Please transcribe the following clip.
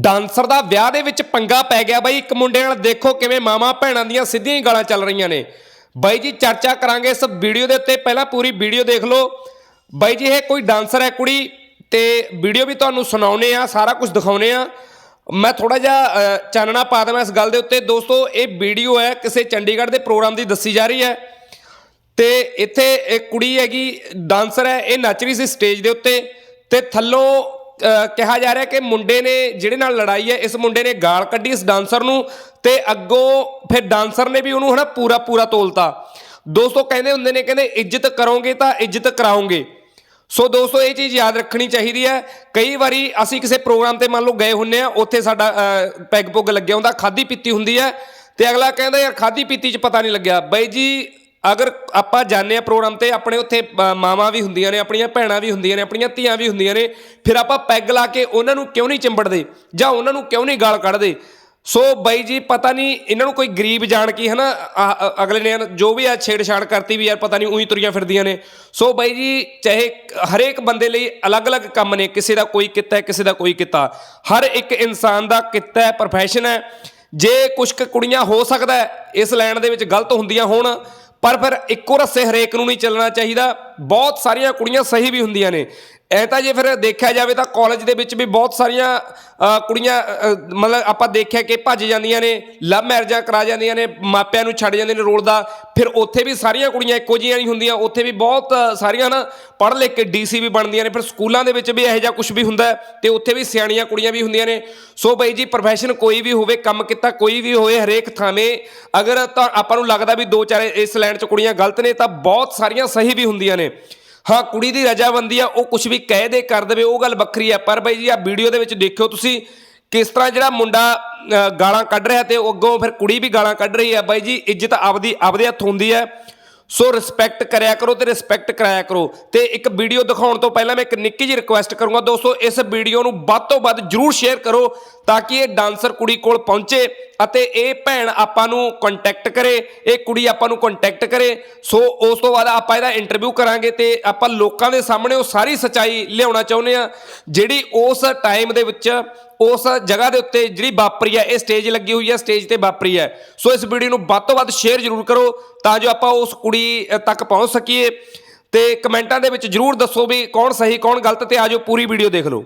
Dancer ਦਾ ਵਿਆਹ ਦੇ ਵਿੱਚ ਪੰਗਾ ਪੈ ਗਿਆ ਬਾਈ। ਇੱਕ ਮੁੰਡੇ ਨਾਲ ਦੇਖੋ ਕਿਵੇਂ ਮਾਮਾ ਭੈਣਾਂ ਦੀਆਂ ਸਿੱਧੀਆਂ ਹੀ ਗਾਲਾਂ ਚੱਲ ਰਹੀਆਂ ਨੇ। ਬਾਈ ਜੀ, ਚਰਚਾ ਕਰਾਂਗੇ ਇਸ ਵੀਡੀਓ ਦੇ ਉੱਤੇ। ਪਹਿਲਾਂ ਪੂਰੀ ਵੀਡੀਓ ਦੇਖ ਲਓ। ਬਾਈ ਜੀ, ਇਹ ਕੋਈ ਡਾਂਸਰ ਹੈ ਕੁੜੀ ਤੇ ਵੀਡੀਓ ਵੀ ਤੁਹਾਨੂੰ ਸੁਣਾਉਨੇ ਆ ਸਾਰਾ ਕੁਝ ਦਿਖਾਉਨੇ ਆ ਮੈਂ ਥੋੜਾ ਜਿਹਾ ਚਾਨਣਾ ਪਾ ਦੇਵਾਂ ਇਸ ਗੱਲ ਦੇ ਉੱਤੇ। ਦੋਸਤੋ, ਇਹ ਵੀਡੀਓ ਹੈ ਕਿਸੇ ਚੰਡੀਗੜ੍ਹ ਦੇ ਪ੍ਰੋਗਰਾਮ ਦੀ ਦੱਸੀ ਜਾ ਰਹੀ ਹੈ। ਤੇ ਇੱਥੇ ਇੱਕ ਕੁੜੀ ਹੈਗੀ, ਡਾਂਸਰ ਹੈ। ਇਹ ਨੱਚ ਰਹੀ ਸੀ ਸਟੇਜ ਦੇ ਉੱਤੇ। ਤੇ ਥੱਲੋਂ ਕਿਹਾ ਜਾ ਰਿਹਾ ਕਿ ਮੁੰਡੇ ਨੇ ਜਿਹੜੇ ਨਾਲ ਲੜਾਈ ਹੈ, ਇਸ ਮੁੰਡੇ ਨੇ ਗਾਲ ਕੱਢੀ ਇਸ ਡਾਂਸਰ ਨੂੰ ਤੇ ਅੱਗੋਂ ਫਿਰ ਡਾਂਸਰ ਨੇ ਵੀ ਉਹਨੂੰ ਹਨਾ ਪੂਰਾ ਪੂਰਾ ਤੋਲਤਾ। ਦੋਸਤੋ ਕਹਿੰਦੇ ਹੁੰਦੇ ਨੇ, ਕਹਿੰਦੇ ਇੱਜ਼ਤ ਕਰੋਗੇ ਤਾਂ ਇੱਜ਼ਤ ਕਰਾਉਂਗੇ ਸੋ ਦੋਸਤੋ ਇਹ ਚੀਜ਼ ਯਾਦ ਰੱਖਣੀ ਚਾਹੀਦੀ ਹੈ। ਕਈ ਵਾਰੀ ਅਸੀਂ ਕਿਸੇ ਪ੍ਰੋਗਰਾਮ ਤੇ ਮੰਨ ਲਓ ਗਏ ਹੁੰਨੇ ਆ, ਉੱਥੇ ਸਾਡਾ ਪੈਗ ਪੁੱਗ ਲੱਗਿਆ ਹੁੰਦਾ ਖਾਦੀ ਪੀਤੀ ਹੁੰਦੀ ਹੈ ਤੇ ਅਗਲਾ ਕਹਿੰਦਾ, ਯਾਰ ਖਾਦੀ ਪੀਤੀ 'ਚ ਪਤਾ ਨਹੀਂ ਲੱਗਿਆ। ਬਾਈ ਜੀ ਅਗਰ ਆਪਾਂ ਜਾਂਦੇ ਆ ਪ੍ਰੋਗਰਾਮ ਤੇ ਆਪਣੇ ਉੱਥੇ ਅ, ਮਾਵਾਂ ਵੀ ਹੁੰਦੀਆਂ ਨੇ ਆਪਣੀਆਂ ਭੈਣਾਂ ਵੀ ਹੁੰਦੀਆਂ ਨੇ ਆਪਣੀਆਂ ਧੀਆਂ ਵੀ ਹੁੰਦੀਆਂ ਨੇ ਫਿਰ ਆਪਾਂ ਪੈਗ ਲਾ ਕੇ ਉਹਨਾਂ ਨੂੰ ਕਿਉਂ ਨਹੀਂ ਚਿੰਬੜਦੇ? ਜਾਂ ਉਹਨਾਂ ਨੂੰ ਕਿਉਂ ਨਹੀਂ ਗਾਲ ਕੱਢਦੇ? ਸੋ ਬਾਈ ਜੀ ਪਤਾ ਨਹੀਂ ਇਹਨਾਂ ਨੂੰ ਕੋਈ ਗਰੀਬ ਜਾਣ ਕੀ ਹਨਾ ਆ- ਅਗਲੇ ਨੇ ਜੋ ਵੀ ਆ ਛੇੜਛਾੜ ਕਰਤੀ ਵੀ ਯਾਰ ਪਤਾ ਨਹੀਂ ਉਹੀ ਤੁਰੀਆਂ ਫਿਰਦੀਆਂ ਨੇ। ਸੋ ਬਾਈ ਜੀ ਚਾਹੇ ਹਰੇਕ ਬੰਦੇ ਲਈ ਅਲੱਗ-ਅਲੱਗ ਕੰਮ ਨੇ ਕਿਸੇ ਦਾ ਕੋਈ ਕਿੱਤਾ ਹੈ ਕਿਸੇ ਦਾ ਕੋਈ ਕਿੱਤਾ। ਹਰ ਇੱਕ ਇਨਸਾਨ ਦਾ ਕਿੱਤਾ ਹੈ profession ਹੈ। ਜੇ ਕੁਝ ਕੁ ਕੁੜੀਆਂ ਹੋ ਸਕਦਾ ਇਸ ਲਾਈਨ ਦੇ ਵਿੱਚ ਗਲਤ ਹੁੰਦੀਆਂ ਹੋਣ ਪਰ ਫਿਰ ਇੱਕੋ ਰਸੇ ਹਰੇਕ ਨੂੰ ਨਹੀਂ ਚੱਲਣਾ ਚਾਹੀਦਾ। ਬਹੁਤ ਸਾਰੀਆਂ ਕੁੜੀਆਂ ਸਹੀ ਵੀ ਹੁੰਦੀਆਂ ਨੇ। ਐ ਤਾਂ ਜੇ ਫਿਰ ਦੇਖਿਆ ਜਾਵੇ ਤਾਂ ਕਾਲਜ ਦੇ ਵਿੱਚ ਵੀ ਬਹੁਤ ਸਾਰੀਆਂ ਕੁੜੀਆਂ ਮਤਲਬ ਆਪਾਂ ਦੇਖਿਆ ਕਿ ਭੱਜ ਜਾਂਦੀਆਂ ਨੇ, ਲਵ ਮੈਰਿਜਾਂ ਕਰਾ ਜਾਂਦੀਆਂ ਨੇ, ਮਾਪਿਆਂ ਨੂੰ ਛੱਡ ਜਾਂਦੇ ਨੇ ਰੋਲ ਦਾ, ਫਿਰ ਉੱਥੇ ਵੀ ਸਾਰੀਆਂ ਕੁੜੀਆਂ ਇੱਕੋ ਜਿਹੀਆਂ ਨਹੀਂ ਹੁੰਦੀਆਂ, ਉੱਥੇ ਵੀ ਬਹੁਤ ਸਾਰੀਆਂ ਨਾ ਪੜ੍ਹ ਲਿਖ ਕੇ ਡੀਸੀ ਵੀ ਬਣਦੀਆਂ ਨੇ, ਫਿਰ ਸਕੂਲਾਂ ਦੇ ਵਿੱਚ ਵੀ ਇਹੋ ਜਿਹਾ ਕੁਝ ਵੀ ਹੁੰਦਾ ਹੈ ਤੇ ਉੱਥੇ ਵੀ ਸਿਆਣੀਆਂ ਕੁੜੀਆਂ ਵੀ ਹੁੰਦੀਆਂ ਨੇ। ਸੋ ਬਈ ਜੀ ਪ੍ਰੋਫੈਸ਼ਨ ਕੋਈ ਵੀ ਹੋਵੇ, ਕੰਮ ਕੀਤਾ ਕੋਈ ਵੀ ਹੋਵੇ ਹਰੇਕ ਥਾਵੇਂ, ਅਗਰ ਤਾਂ ਆਪਾਂ ਨੂੰ ਲੱਗਦਾ ਵੀ ਦੋ ਚਾਰ ਇਸ ਲਾਈਨ 'ਚ ਕੁੜੀਆਂ ਗਲਤ ਨੇ, ਤਾਂ ਬਹੁਤ ਸਾਰੀਆਂ ਸਹੀ ਵੀ ਹੁੰਦੀਆਂ ਨੇ। ਹਾਂ, ਕੁੜੀ ਦੀ ਰਜਾਬੰਦੀ ਆ, ਉਹ ਕੁਝ ਵੀ ਕਹਿ ਦੇ, ਕਰ ਦੇਵੇ, ਉਹ ਗੱਲ ਵੱਖਰੀ ਆ। ਪਰ ਬਾਈ ਜੀ ਆ ਵੀਡੀਓ ਦੇ ਵਿੱਚ ਦੇਖਿਓ ਤੁਸੀਂ ਕਿਸ ਤਰ੍ਹਾਂ ਜਿਹੜਾ ਮੁੰਡਾ ਗਾਲਾਂ ਕੱਢ ਰਿਹਾ ਤੇ ਅੱਗੋਂ ਫਿਰ ਕੁੜੀ ਵੀ ਗਾਲਾਂ ਕੱਢ ਰਹੀ ਆ। ਬਾਈ ਜੀ, ਇੱਜ਼ਤ ਆਪਦੀ, ਆਪਦੇ ਹੱਥ ਹੁੰਦੀ ਹੈ ਸੋ ਰਿਸਪੈਕਟ ਕਰਿਆ ਕਰੋ ਤੇ ਰਿਸਪੈਕਟ ਕਰਾਇਆ ਕਰੋ। ਤੇ ਇੱਕ ਵੀਡੀਓ ਦਿਖਾਉਣ ਤੋਂ ਪਹਿਲਾਂ ਮੈਂ ਇੱਕ ਨਿੱਕੀ ਜਿਹੀ ਰਿਕੁਐਸਟ ਕਰੂੰਗਾ। ਦੋਸਤੋ, ਇਸ ਵੀਡੀਓ ਨੂੰ ਵੱਧ ਤੋਂ ਵੱਧ ਜਰੂਰ ਸ਼ੇਅਰ ਕਰੋ ਤਾਂ ਕਿ ਇਹ ਡਾਂਸਰ ਕੁੜੀ ਕੋਲ ਪਹੁੰਚੇ ਅਤੇ ਇਹ ਭੈਣ ਆਪਾਂ ਨੂੰ ਕੰਟੈਕਟ ਕਰੇ, ਇਹ ਕੁੜੀ ਆਪਾਂ ਨੂੰ ਕੰਟੈਕਟ ਕਰੇ। ਸੋ ਉਸ ਤੋਂ ਬਾਅਦ ਆਪਾਂ ਇਹਦਾ ਇੰਟਰਵਿਊ ਕਰਾਂਗੇ ਤੇ ਆਪਾਂ ਲੋਕਾਂ ਦੇ ਸਾਹਮਣੇ ਉਹ ਸਾਰੀ ਸੱਚਾਈ ਲਿਆਉਣਾ ਚਾਹੁੰਦੇ ਆ ਜਿਹੜੀ ਉਸ ਟਾਈਮ ਦੇ ਵਿੱਚ ਉਸ ਜਗ੍ਹਾ ਦੇ ਉੱਤੇ ਜਿਹੜੀ ਵਾਪਰੀ ਹੈ, ਇਹ ਸਟੇਜ ਲੱਗੀ ਹੋਈ ਹੈ ਸਟੇਜ ਤੇ ਵਾਪਰੀ ਹੈ। ਸੋ ਇਸ ਵੀਡੀਓ ਨੂੰ ਵੱਧ ਤੋਂ ਵੱਧ ਸ਼ੇਅਰ ਜ਼ਰੂਰ ਕਰੋ ਤਾਂ ਜੋ ਆਪਾਂ ਉਸ ਕੁੜੀ ਤੱਕ ਪਹੁੰਚ ਸਕੀਏ। ਤੇ ਕਮੈਂਟਾਂ ਦੇ ਵਿੱਚ ਜ਼ਰੂਰ ਦੱਸੋ ਵੀ ਕੌਣ ਸਹੀ, ਕੌਣ ਗਲਤ ਤੇ ਆਜੋ ਪੂਰੀ ਵੀਡੀਓ ਦੇਖ ਲਓ।